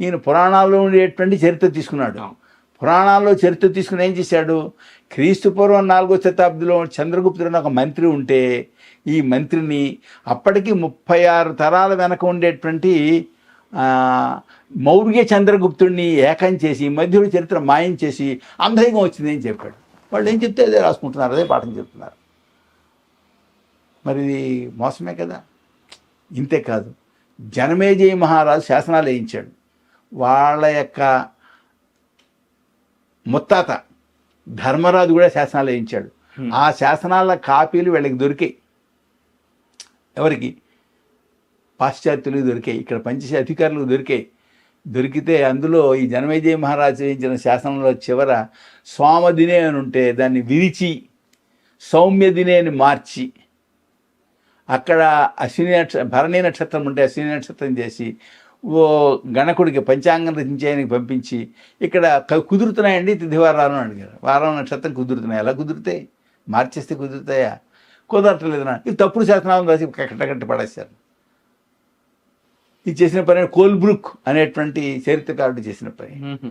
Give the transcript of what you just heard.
ఈయన పురాణాల్లో ఉండేటువంటి చరిత్ర తీసుకున్నాడు. పురాణాల్లో చరిత్ర తీసుకుని ఏం చేశాడు? క్రీస్తు పూర్వం నాలుగో శతాబ్దిలో చంద్రగుప్తుడు ఒక మంత్రి ఉంటే ఈ మంత్రిని అప్పటికి ముప్పై ఆరు తరాల వెనక ఉండేటువంటి మౌర్య చంద్రగుప్తుడిని ఏకం చేసి మధ్యుడి చరిత్ర మాయం చేసి అంధైకం వచ్చింది అని చెప్పాడు. వాళ్ళు ఏం చెప్తే అదే రాసుకుంటున్నారు అదే పాఠం చెప్తున్నారు. మరి మోసమే కదా? ఇంతే కాదు. జనమేజయ మహారాజు శాసనాలు వేయించాడు. వాళ్ళ యొక్క ముత్తాత ధర్మరాజు కూడా శాసనాలు వేయించాడు. ఆ శాసనాల కాపీలు వీళ్ళకి దొరికాయి. ఎవరికి? పాశ్చాత్యులకు దొరికాయి. ఇక్కడ పంచశ అధికారులకు దొరికాయి. దొరికితే అందులో ఈ జనమేజయ మహారాజు వేయించిన శాసనంలో చివర స్వామదినే అని ఉంటే దాన్ని విరిచి సౌమ్యదినే అని మార్చి అక్కడ అశ్విని నక్ష భరణి నక్షత్రం ఉంటే అశ్విని నక్షత్రం చేసి ఓ గణకుడికి పంచాంగం రచించేయడానికి పంపించి ఇక్కడ కుదురుతున్నాయండి తిథివారాలు అని అడిగారు. వారం నక్షత్రం కుదురుతున్నాయి. ఎలా కుదురుతాయి? మార్చేస్తే కుదురుతాయా? కుదరట్లేదు నా ఇది తప్పుడు శాసనాలను రాసి కట్టకట్టి పడేశారు. ఇది చేసిన పని కోల్బ్రుక్ అనేటువంటి చరిత్రకారుడు చేసిన పని.